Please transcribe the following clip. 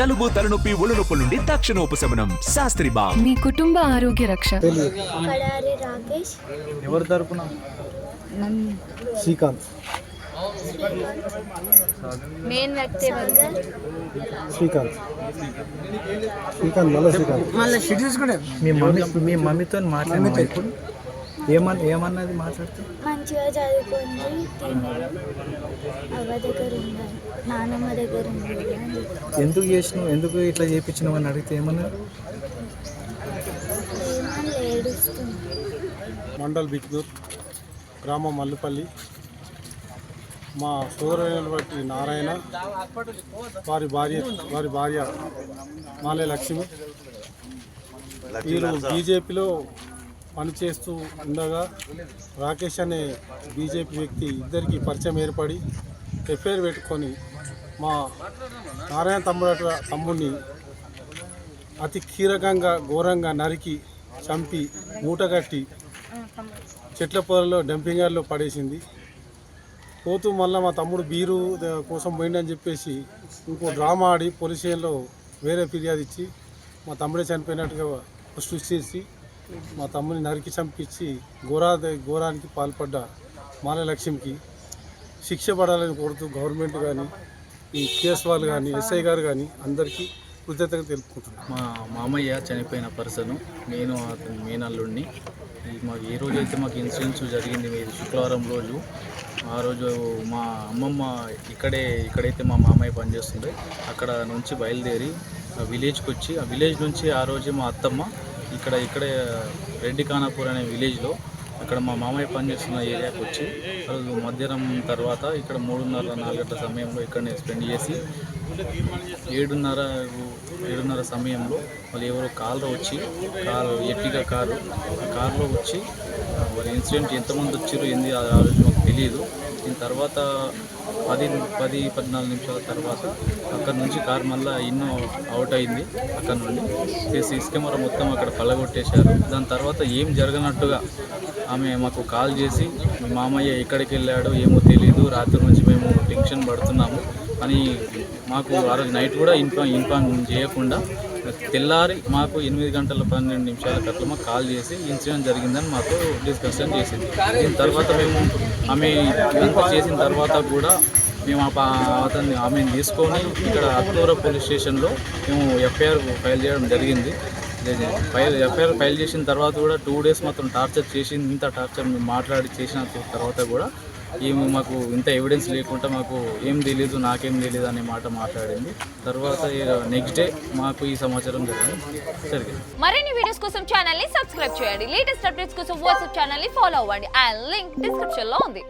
జలుబు తలనొప్పి ఒళ్ళు నొప్పుల నుండి తక్షణ ఉపశమనం శాస్త్రి బామ్. మీ కుటుంబ ఆరోగ్య రక్ష. కడారి రాకేష్. ఎవరి తరపున? శ్రీకాంత్. మెయిన్ వ్యక్తి శ్రీకాంత్. శ్రీకాంత్ మళ్ళీ శ్రీకాంత్. మీ మమ్మీ మీ మమ్మీతో మాట్లాడిన ఇప్పుడు? ఏమన్ ఏమన్నది మాట్లాడితే? మంచిగా చదువుకొని తిన్నాడు అవ్వ దగ్గర ఉండాలి నాన్నమ్మ దగ్గర ఉండాలి. ఎందుకు చేసినావు? ఎందుకు ఇట్లా చేయించినావు అని అడిగితే ఏమన్నారు ఏమని ఏడుస్తుంది మండల్ బిక్నూర్ గ్రామం మల్లిపల్లి. మా సోదరైనటువంటి నారాయణ వారి భార్య వారి భార్య మాలే లక్ష్మి. వీరు బీజేపీలో పనిచేస్తూ ఉండగా రాకేష్ అనే బీజేపీ వ్యక్తి ఇద్దరికి పరిచయం ఏర్పడి ఎఫ్ఐఆర్ పెట్టుకొని మా నారాయణ తమ్ముడు తమ్ముడిని అతి కీలకంగా ఘోరంగా నరికి చంపి మూటగట్టి చెట్ల పొదల్లో డంపింగ్ పడేసింది. పోతూ మళ్ళీ మా తమ్ముడు బీరు కోసం పోయిండని చెప్పేసి ఇంకో డ్రామా ఆడి పోలీస్ స్టేషన్లో వేరే ఫిర్యాదు ఇచ్చి మా తమ్ముడే చనిపోయినట్టుగా సృష్టించి మా తమ్ముని నరికి చంపించి ఘోరా ఘోరానికి పాల్పడ్డ మాలలక్ష్మికి శిక్ష పడాలని కోరుతూ గవర్నమెంట్ కానీ ఈ కేసు వాళ్ళు కానీ ఎస్ఐ గారు కానీ అందరికీ కృతజ్ఞత తెలుపుకుంటున్నాను మా మామయ్య చనిపోయిన పర్సన్ నేను అతని మేనల్లుడిని మాకు ఏ రోజు అయితే మాకు ఇన్సూరెన్స్ జరిగింది మీరు శుక్రవారం రోజు. ఆ రోజు మా అమ్మమ్మ ఇక్కడే ఇక్కడైతే మా మామయ్య పనిచేస్తుండే. అక్కడ నుంచి బయలుదేరి ఆ విలేజ్కి వచ్చి ఆ విలేజ్ నుంచి ఆ రోజు మా అత్తమ్మ ఇక్కడ ఇక్కడే రెడ్డి ఖానాపూర్ అనే విలేజ్లో అక్కడ మా మామయ్య పనిచేస్తున్న ఏరియాకి వచ్చి రోజు మధ్యాహ్నం తర్వాత ఇక్కడ మూడున్నర నాలుగంటల సమయంలో ఇక్కడనే స్పెండ్ చేసి ఏడున్నర ఏడున్నర సమయంలో వాళ్ళు ఎవరో కారులో వచ్చి కారు ఎట్టిగా కారు ఆ కారులో వచ్చి వాళ్ళ ఇన్సిడెంట్ ఎంతమంది వచ్చారు ఏంది ఆ ఆ రోజు మాకు తెలియదు దీని తర్వాత పది పది పద్నాలుగు నిమిషాల తర్వాత అక్కడ నుంచి కారు మళ్ళీ ఇన్నో అవుట్ అయింది అక్కడ నుండి. సీసీ కెమెరా మొత్తం అక్కడ పల్లగొట్టేశారు దాని తర్వాత ఏం జరగనట్టుగా ఆమె మాకు కాల్ చేసి మామయ్య ఎక్కడికి వెళ్ళాడో ఏమో తెలియదు రాత్రి నుంచి మేము టెన్షన్ పడుతున్నాము. అని మాకు ఆ రోజు నైట్ కూడా ఇన్ఫామ్ ఇన్ఫామ్ చేయకుండా తెల్లారి మాకు ఎనిమిది గంటల పన్నెండు నిమిషాల అట్లా మాకు కాల్ చేసి ఇన్సిడెంట్ జరిగిందని మాకు డిస్కషన్ చేసింది. దీని తర్వాత మేము ఆమె ఇదంతా చేసిన తర్వాత కూడా మేము ఆ అతన్ని ఆమెను తీసుకొని ఇక్కడ అత్తూర పోలీస్ స్టేషన్లో మేము ఎఫ్ఐఆర్ ఫైల్ చేయడం జరిగింది. ఫైల్ ఎఫ్ఐఆర్ ఫైల్ చేసిన తర్వాత కూడా టూ డేస్ మాత్రం టార్చర్ చేసి ఇంత టార్చర్ మేము మాట్లాడి చేసిన తర్వాత కూడా ఏమి మాకు ఇంత ఎవిడెన్స్ లేకుండా మాకు ఏం తెలీదు నాకేం తెలీదు అనే మాట మాట్లాడింది. తర్వాత నెక్స్ట్ డే మాకు ఈ సమాచారం జరిగింది. జరిగింది మరిన్ని వీడియోస్ కోసం ఛానల్ని సబ్స్క్రైబ్ చేయండి. లేటెస్ట్ అప్డేట్స్ కోసం వాట్సాప్ ఛానల్ని ఫాలో అవ్వండి. అండ్ లింక్ డిస్క్రిప్షన్లో ఉంది.